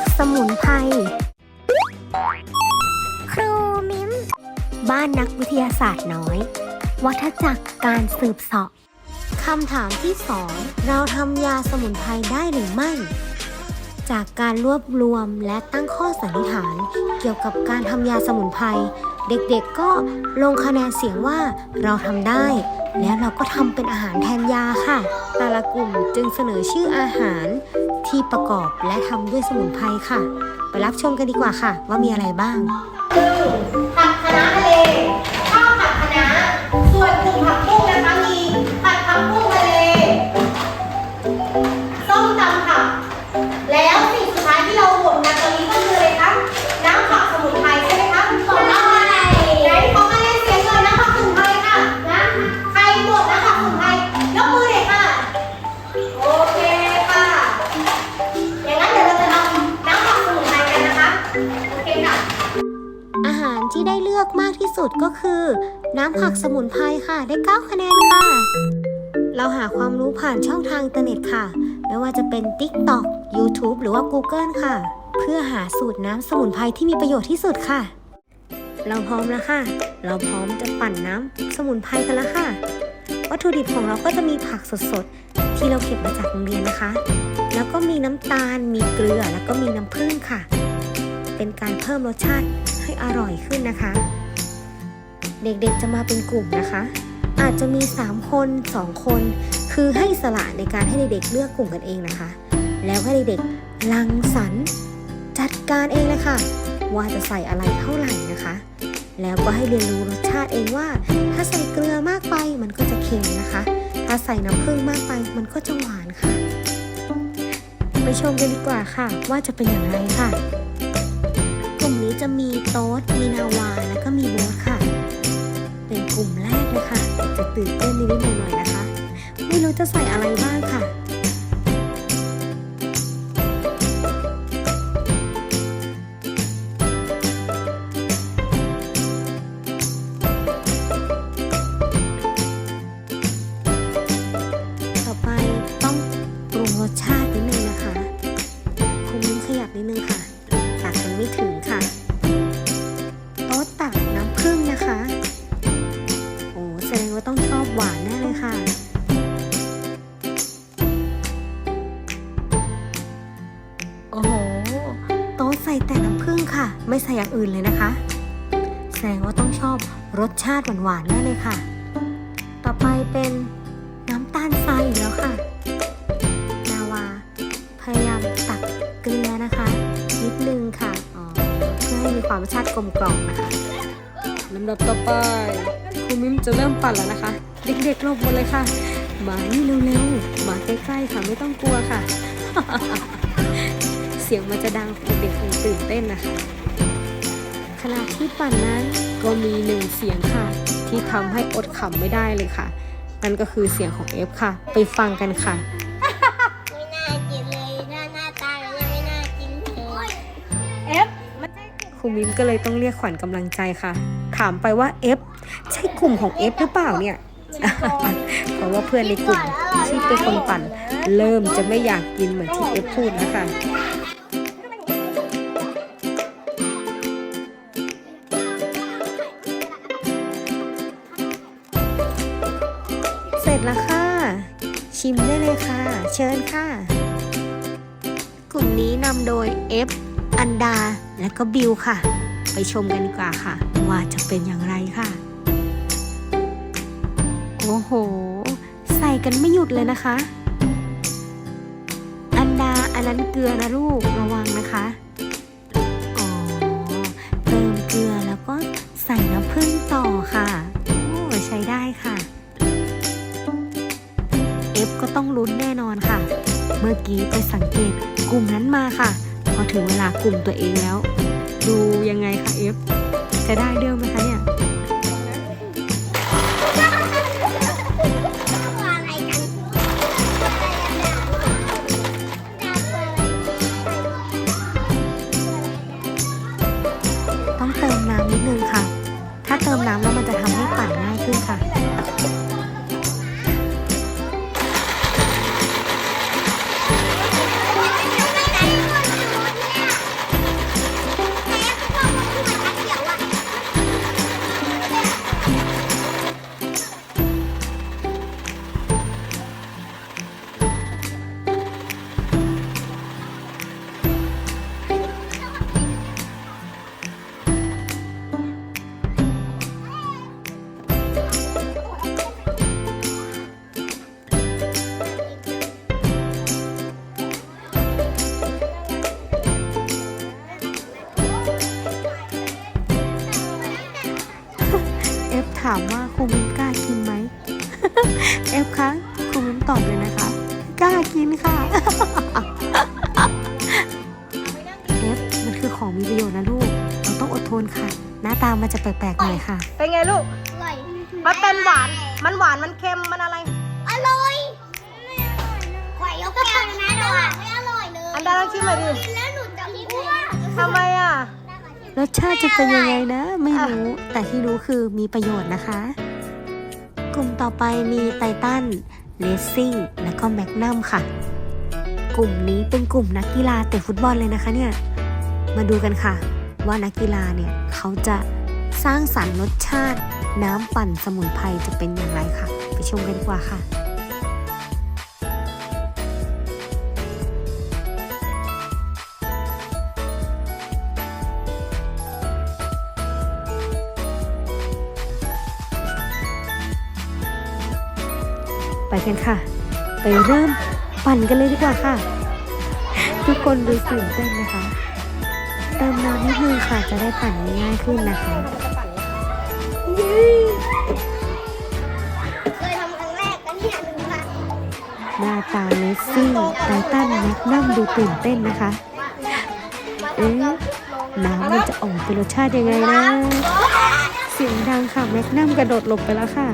กสมุนไพร ครูมิม บ้านนักวิทยาศาสตร์น้อย วัฏจักรการสืบเสาะคำถามที่สองเราทำยาสมุนไพรได้หรือไม่ จากการรวบรวมและตั้งข้อสันนิษฐาน เกี่ยวกับการทำยาสมุนไพร เด็กๆก็ลงคะแนนเสียงว่าเราทำได้ แล้วเราก็ทำเป็นอาหารแทนยาค่ะ แต่ละกลุ่มจึงเสนอชื่ออาหารที่ประกอบและทำด้วยสมุนไพรค่ะ ไปรับชมกันดีกว่าค่ะ ว่ามีอะไรบ้าง ที่ได้เลือกมากที่สุดก็คือ น้ำผักสมุนไพรค่ะ ได้ 9 คะแนนค่ะ เราหาความรู้ผ่านช่องทางอินเทอร์เน็ตค่ะ ไม่ว่าจะเป็น TikTok YouTube หรือว่า Google ค่ะ เพื่อหาสูตรน้ำสมุนไพรที่มีประโยชน์ที่สุดค่ะ เราพร้อมแล้วค่ะ เราพร้อมจะปั่นน้ำสมุนไพรกันแล้วค่ะ วัตถุดิบของเราก็จะมีผักสดๆ ที่เราเก็บมาจากโรงเรียนนะคะ แล้วก็มีน้ำตาล มีเกลือ แล้วก็มีน้ำผึ้งค่ะ เป็นการเพิ่มรสชาติให้อร่อยขึ้นนะคะ เด็กๆจะมาเป็นกลุ่มนะคะ อาจจะมี 3 คน 2 คน คือให้สละในการให้เด็กๆเลือกกลุ่มกันเองนะคะ แล้วให้เด็กๆลังสรรจัดการเองเลยค่ะว่าจะใส่อะไรเท่าไหร่นะคะ แล้วก็ให้เรียนรู้รสชาติเองว่า ถ้าใส่เกลือมากไปมันก็จะเค็มนะคะ ถ้าใส่น้ำผึ้งมากไปมันก็จะหวานค่ะ ไปชมกันดีกว่าค่ะ ว่าจะเป็นอย่างไรค่ะ จะมีโต๊ดมีนาวาแล้วก็มีโบ๊ทค่ะ เป็นกลุ่มแรกเลยค่ะ จะตื่นเต้นนิดหน่อยนะคะ ไม่รู้จะใส่อะไรบ้างค่ะ ดงว่าต้องชอบรสชาติหวานๆแน่เลยค่ะ ต่อไปเป็นน้ำตาลทรายแล้วค่ะ นาวา พยายามตักเกลือนะคะ นิดนึงค่ะอ๋อเพื่อให้มีความรสชาติกลมกล่อมนะคะลำดับต่อไปครูมิมจะเริ่มปั่นแล้วนะคะ เด็กๆหลบหมดเลยค่ะ มานี่เร็วๆมาใกล้ๆค่ะไม่ต้องกลัวค่ะ เสียงมันจะดังเด็กๆคงตื่นเต้นนะคะ ขณะที่ปั่นนั้นก็มีหนึ่งเสียงค่ะ ที่ทำให้อดขำไม่ได้เลยค่ะ นั่นก็คือเสียงของเอฟค่ะ ไปฟังกันค่ะ ไม่น่ากินเลยหน้าหน้าตามันยังไม่น่ากินเลยเอฟมันใช่ครูมิมก็เลยต้องเรียกขวัญกำลังใจค่ะ ถามไปว่าเอฟใช่กลุ่มของเอฟหรือเปล่าเนี่ย เพราะว่าเพื่อนในกลุ่มที่เป็นคนปั่น เริ่มจะไม่อยากกินเหมือนที่เอฟพูดแล้วค่ะ ร็จแล้วค่ะ ชิมได้เลยค่ะ เชิญค่ะ กลุ่มนี้นำโดยเอฟอันดา และก็บิวค่ะ ไปชมกันดีกว่าค่ะ ว่าจะเป็นอย่างไรค่ะ โอ้โห ใส่กันไม่หยุดเลยนะคะ อันดาอันนั้นเกลือนะลูกระวังนะคะอ๋อเติมเกลือแล้วก็ใส่น้ำผึ้งต่อค่ะ โอ้ใช้ได้ค่ะ ก็ต้องลุ้นแน่นอนค่ะ เมื่อกี้ไปสังเกตกลุ่มนั้นมาค่ะ พอถึงเวลากลุ่มตัวเองแล้ว ดูยังไงคะเอฟจะได้เรื่องไหมคะ คะครูมิ้นตอบเลยนะคะกล้ากินค่ะเอฟมันคือของมีประโยชน์นะลูกเราต้องอดทนค่ะ หน้าตามันจะแปลกๆหน่อยค่ะ เป็นไงลูก อร่อยมันเป็นหวาน มันหวาน มันเค็ม มันอะไร อร่อยไม่อร่อยเลยขอยกแก้วเลยนะหนูอะไม่อร่อยเลยอันดาลองชิมหน่อยดิ กินแล้วหนูจะอ้วนทำไมอะ รสชาติจะเป็นยังไงนะ ไม่รู้ แต่ที่รู้คือมีประโยชน์นะคะก ลุ่มต่อไปมีไททันเลสซิ่งและก็แมกนัมค่ะ กลุ่มนี้เป็นกลุ่มนักกีฬาเตะฟุตบอลเลยนะคะเนี่ย มาดูกันค่ะ ว่านักกีฬาเนี่ยเขาจะสร้างสรรค์รสชาติ น้ำปั่นสมุนไพรจะเป็นอย่างไรค่ะ ไปชมกันดีกว่าค่ะ กันค่ะ ไปเริ่มปั่นกันเลยดีกว่าค่ะ ทุกคนดูตื่นเต้นนะคะ เติมน้ำนิดนึงค่ะจะได้ปั่นง่ายขึ้นนะคะเคยทำครั้งแรกกันเนี่ยหนดูคะหน้าตาเลสซิ่ไททันแมกนัมดูตื่นเต้นนะคะ เอ๊ะน้ำมันจะออกเป็นรสชาติยังไงนะ เสียงดังค่ะแมกนัมกระโดดหลบไปแล้วค่ะ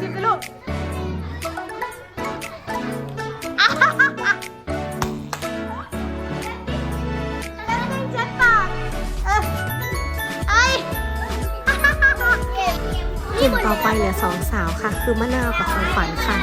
แล้วเราชิมสิลูกเช็ดปากเออไอ้กลุ่มต่อไปเหลือสองสาวค่ะ คือมะนาวกับของขวัญค่ะ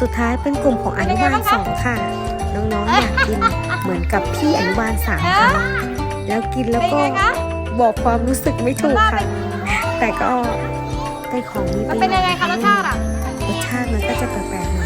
สุดท้ายเป็นกลุ่มของอนุบาลสองค่ะ น้องๆอยากกินเหมือนกับพี่อนุบาลสามค่ะแล้วกินแล้วก็บอกความรู้สึกไม่ถูกค่ะ แต่ก็เป็นของมีประโยชน์มันเป็นยังไงคะรสชาติอะรสชาติมันก็จะแปลกๆหน่อย